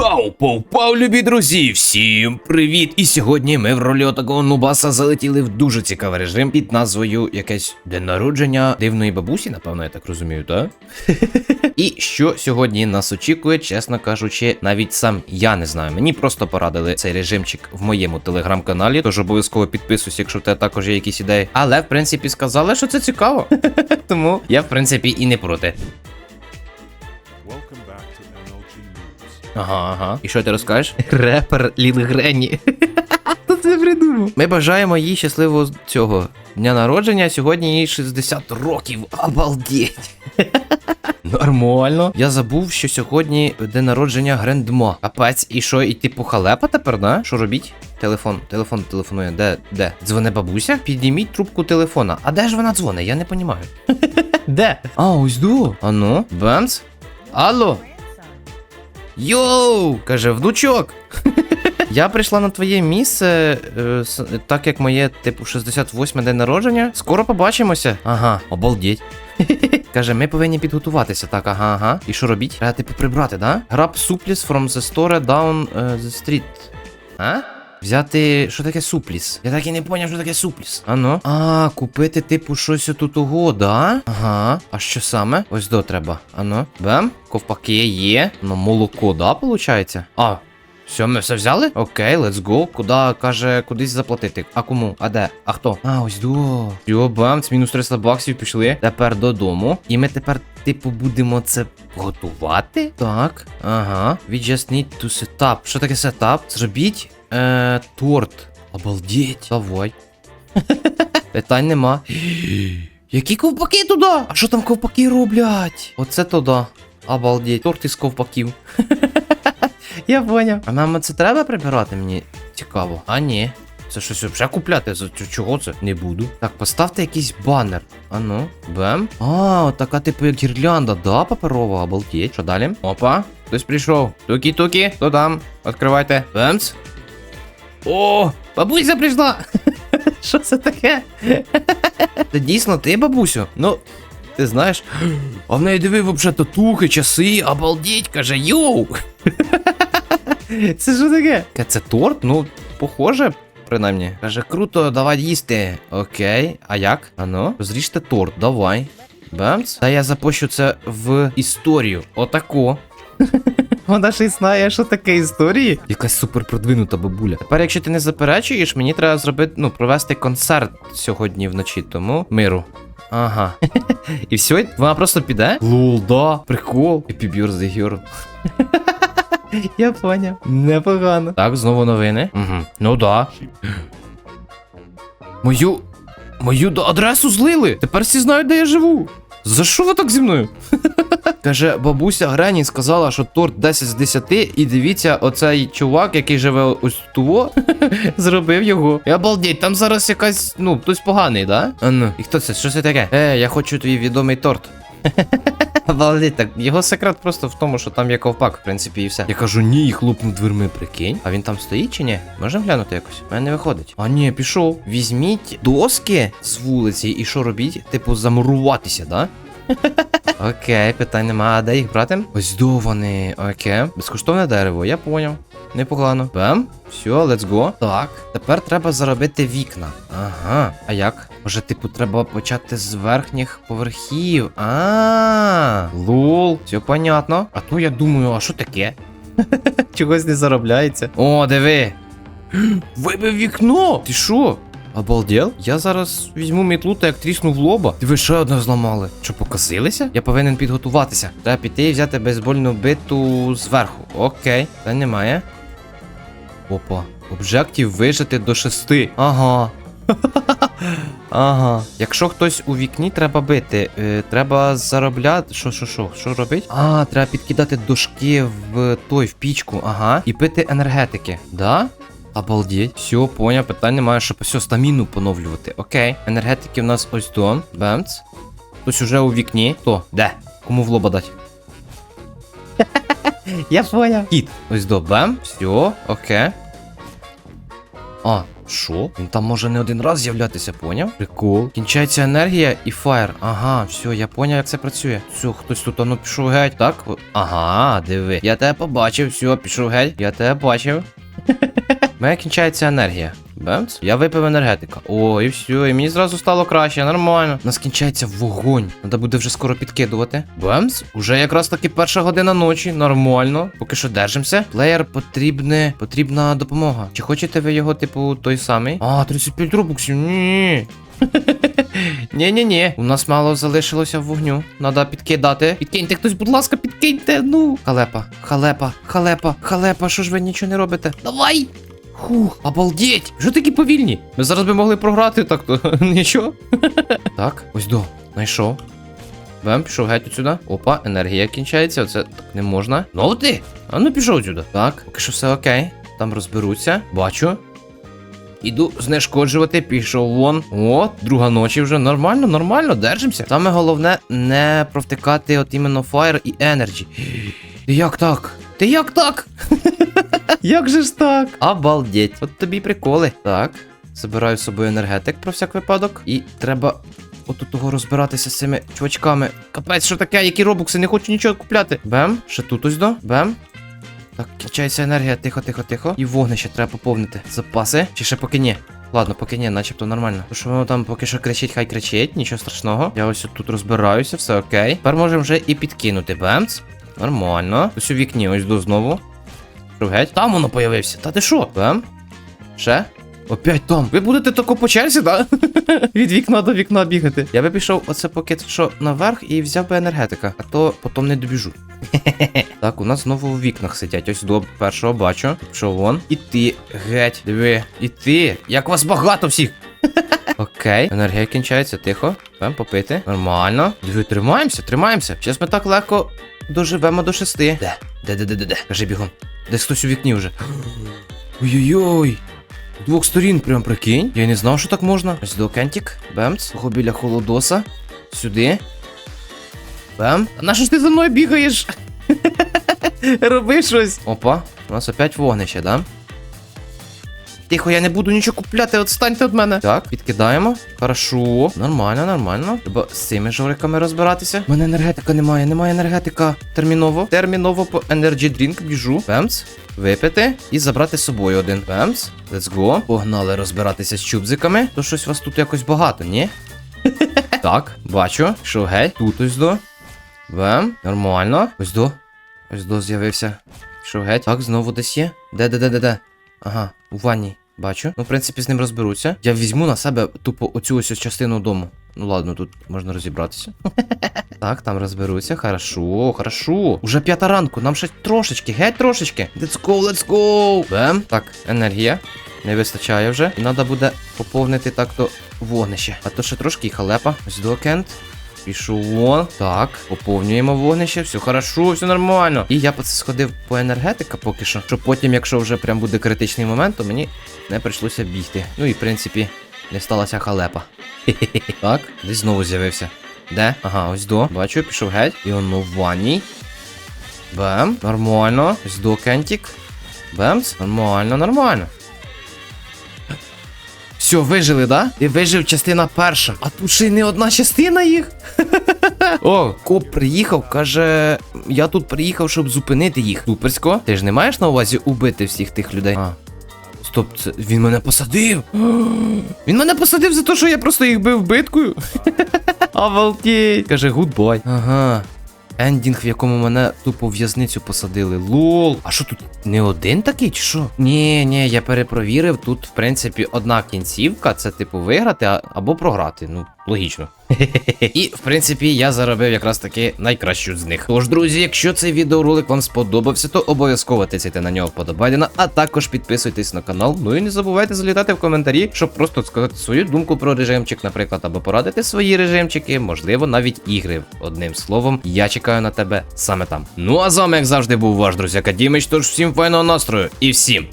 Пау, пау, пау, любі друзі! Всім привіт! І сьогодні ми в ролі такого нубаса залетіли в дуже цікавий режим під назвою якесь день народження дивної бабусі, напевно, я так розумію, так? І що сьогодні нас очікує, чесно кажучи, навіть сам я не знаю. Мені просто порадили цей режимчик в моєму телеграм-каналі, тож обов'язково підписуйся, якщо в тебе також є якісь ідеї. Але в принципі сказали, що це цікаво. Тому я в принципі і не проти. Ага, ага. І що ти розкажеш? Репер Ліл Гренні. Хто це придумав? Ми бажаємо їй щасливого цього дня народження. Сьогодні їй 60 років. Обалдеть. Нормально. Я забув, що сьогодні день народження Грендмо. Капець, і що, і типу халепа тепер, да? Що робіть? Телефон, телефон телефонує. Де? Де? Дзвоне бабуся? Підніміть трубку телефона. А де ж вона дзвонить? Я не понімаю. Де? А, ось до. А ну, Бемс? Алло? Йоу! каже, внучок. Я прийшла на твоє місце, е, так як моє, типу, 68 день народження. Скоро побачимося. Ага, обалдіть. Каже, ми повинні підготуватися. Так, ага, ага. І що робіть? Треба, типу, прибрати, да? Grab supplies from the store down uh, the street. А? Взяти. Що таке супліс? Я так і не поняв, що таке супліс. А ну. А, купити, типу, щось отут ого, да? Ага. А що саме? Ось до треба. А ну. Бем. Ковпаки є. Ну, молоко, да, получається? А. Все, ми все взяли? Окей, let's go. Куда, каже, кудись заплатити. А кому? А де? А хто? А, ось до. Йо, бам, це мінус 300 баксів пішли. Тепер додому. І ми тепер, типу, будемо це готувати. Так. Ага. We just need to set up. Що таке setup? Зробіть е, торт. Обалдеть. Давай. Питань нема. Які ковпаки туди? А що там ковпаки роблять? Оце туди. Обалдеть. Торт із ковпаків. Я поняв. А нам це треба прибирати? Мені цікаво. А ні. Це щось вже купляти? Чого це? Не буду. Так, поставте якийсь банер. А ну, бем. А, така типу як гірлянда, да, паперова, обалдеть. Що далі? Опа, хтось прийшов. Тукі-тукі, хто там? Відкривайте. Бемц. О, бабуся прийшла. Що це таке? Це дійсно ти, бабусю? Ну, ти знаєш. А в неї диви вообще татухи, часи, обалдеть, каже, йоу. Це що таке? Це торт? Ну, похоже, принаймні. Каже, круто, давай їсти. Окей, а як? Ану, зріжте торт, давай. Бемц. Та я запущу це в історію. Отако. Вона ще й знає, що таке історії. Якась супер продвинута бабуля. Тепер, якщо ти не заперечуєш, мені треба зробити, ну, провести концерт сьогодні вночі, тому миру. Ага. І все, вона просто піде? Лул, да, прикол. Happy birthday, girl. Я поняв. Непогано. Так, знову новини. Угу. Ну да. Мою. Мою адресу злили. Тепер всі знають, де я живу. За що ви так зі мною? Каже, бабуся Грені сказала, що торт 10 з 10, і дивіться, оцей чувак, який живе ось туво, зробив його. І обалдеть, там зараз якась, ну, хтось поганий, да? А ну, і хто це? Що це таке? Е, я хочу твій відомий торт. Обалдеть, так його секрет просто в тому, що там є ковпак, в принципі, і все. Я кажу, ні, і хлопнув дверми, прикинь. А він там стоїть чи ні? Можемо глянути якось? У мене не виходить. А ні, пішов. Візьміть доски з вулиці і що робіть? Типу, замуруватися, да? Окей, питань нема. А де їх брати? Ось до вони. Окей. Безкоштовне дерево, я поняв. Непогано. Бем. Все, let's go. Так, тепер треба заробити вікна. Ага. А як? Може, типу, треба почати з верхніх поверхів. А, лол. Все понятно. А то я думаю, а що таке? Чогось не заробляється. О, диви. Вибив вікно! Ти що? Обалдел? Я зараз візьму мітлу та як трісну в лоба. Ти ви ще одне зламали. Що, показилися? Я повинен підготуватися. Треба піти і взяти бейсбольну биту зверху. Окей, та немає. Опа. Обжектів вижити до шести. Ага. Ага. Якщо хтось у вікні треба бити, е, треба заробляти. Що, що, що? Що робить? А, треба підкидати дошки в той в пічку, ага. І пити енергетики. Да? Обалдеть. Все, поняв, питань немає, щоб все стаміну поновлювати. Окей. Енергетики в нас ось до. Бемц. Хтось уже у вікні. Хто? Де? Кому в лоба дать? Я поняв. Кіт. Ось до. Бем. Все, окей. А, що? Він там може не один раз з'являтися, поняв? Прикол. Кінчається енергія і фаєр. Ага, все, я поняв, як це працює. Все, хтось тут, а ну пішов геть, так? Ага, диви. Я тебе побачив, все, пішов геть. Я тебе бачив. Мене кінчається енергія. Бемц? Я випив енергетика. О, і все, і мені зразу стало краще, нормально. У нас кінчається вогонь. Треба буде вже скоро підкидувати. Бемц? Уже якраз таки перша година ночі. Нормально. Поки що держимося. Плеєр потрібне. Потрібна допомога. Чи хочете ви його, типу, той самий? А, 35 рубуксів. Ні. Ні-ні-ні, у нас мало залишилося вогню. Надо підкидати. Підкиньте хтось, будь ласка, підкиньте. Ну. Халепа, халепа, халепа, халепа. Що ж ви нічого не робите? Давай! Хух, обалдеть! Що такі повільні? Ми зараз би могли програти так то. Нічого. так, ось до. Знайшов. Бем, пішов геть отсюди. Опа, енергія кінчається. Оце так не можна. Ну ти! А ну пішов сюди. Так, поки що все окей. Там розберуться. Бачу. Іду знешкоджувати, пішов вон. О, друга ночі вже. Нормально, нормально, держимося. Саме головне не провтикати от іменно Fire і Energy. Ти як так? Ти як так? Як же ж так? Обалдеть. От тобі приколи. Так. Забираю з собою енергетик про всяк випадок. І треба отут того розбиратися з цими чувачками. Капець, що таке? Які робукси? Не хочу нічого купляти. Бем, ще тут ось до. Бем. Так, кінчається енергія, тихо, тихо, тихо. І вогнище треба поповнити. Запаси. Чи ще поки ні? Ладно, поки ні, начебто нормально. То що воно там поки що кричить, хай кричить, нічого страшного. Я ось тут розбираюся, все окей. Тепер можемо вже і підкинути. Бемц. Нормально. Ось у вікні, ось до знову. Що геть? Там воно появився. Та ти що? Бем? Ще? Опять там. Ви будете тако по черзі, да? Від вікна до вікна бігати. Я би пішов оце поки що наверх і взяв би енергетика, а то потім не добіжу. так, у нас знову в вікнах сидять. Ось до першого бачу. Пішов вон. І ти, геть, диви. І ти. Як вас багато всіх. Окей, енергія кінчається, тихо. Бем, попити. Нормально. Диви, тримаємося, тримаємося. Зараз ми так легко доживемо до шести. Де? Де, де, де, де, де? Кажи бігом. Десь хтось у вікні вже. Ой-ой-ой. Двох сторін прям прикинь. Я не знав, що так можна. Ось до Кентік. Бемц. Того біля холодоса. Сюди. Бем. А на що ж ти за мною бігаєш? Роби щось. Опа, у нас опять вогнище, да? Тихо, я не буду нічого купляти, отстаньте від мене. Так, підкидаємо. Хорошо. Нормально, нормально. Треба з цими жориками розбиратися. У мене енергетика немає, немає енергетика. Терміново. Терміново по Energy Drink біжу. Бемц. Випити і забрати з собою один. Бемц. Let's go. Погнали розбиратися з чубзиками. То щось у вас тут якось багато, ні? так, бачу. Що геть. Тут ось до. Бем. Нормально. Ось до. Ось до з'явився. Що геть. Так, знову десь є. Де, де, де, де, де? Ага, у ванні. Бачу. Ну, в принципі, з ним розберуться. Я візьму на себе тупо оцю ось частину дому. Ну ладно, тут можна розібратися. так, там розберуться. Хорошо, хорошо. Уже п'ята ранку, нам ще трошечки, геть трошечки. Let's go, let's go. Бем. Так, енергія. Не вистачає вже. І треба буде поповнити так то вогнище. А то ще трошки і халепа. Ось до Кент. Пішов вон. Так, поповнюємо вогнище, все хорошо, все нормально. І я по це сходив по енергетика поки що. Щоб потім, якщо вже прям буде критичний момент, то мені не прийшлося бігти. Ну і в принципі, не сталася халепа. Так, десь знову з'явився. Де? Ага, ось до. Бачу, пішов геть. І воно в ванні. Бем. Нормально. Ось до Кентік. Бемс. Нормально, нормально. Все, вижили, да? І вижив частина перша. А тут ще й не одна частина їх. О, коп приїхав, каже, я тут приїхав, щоб зупинити їх. Суперсько. Ти ж не маєш на увазі убити всіх тих людей? А. Стоп, це він мене посадив. Він мене посадив за те, що я просто їх бив биткою. Обалдеть. Каже, гудбай. Ага. Ендінг, в якому мене тупо в'язницю посадили. Лол. А що тут не один такий, чи що? Ні, ні, я перепровірив. Тут, в принципі, одна кінцівка це типу виграти або програти. Ну, логічно. І, в принципі, я заробив якраз таки найкращу з них. Тож, друзі, якщо цей відеоролик вам сподобався, то обов'язково тицяйте на нього вподобайдена, а також підписуйтесь на канал. Ну і не забувайте залітати в коментарі, щоб просто сказати свою думку про режимчик, наприклад, або порадити свої режимчики, можливо, навіть ігри. Одним словом, я чекаю на тебе саме там. Ну а з вами, як завжди, був ваш друзяка Дімич, тож всім файного настрою і всім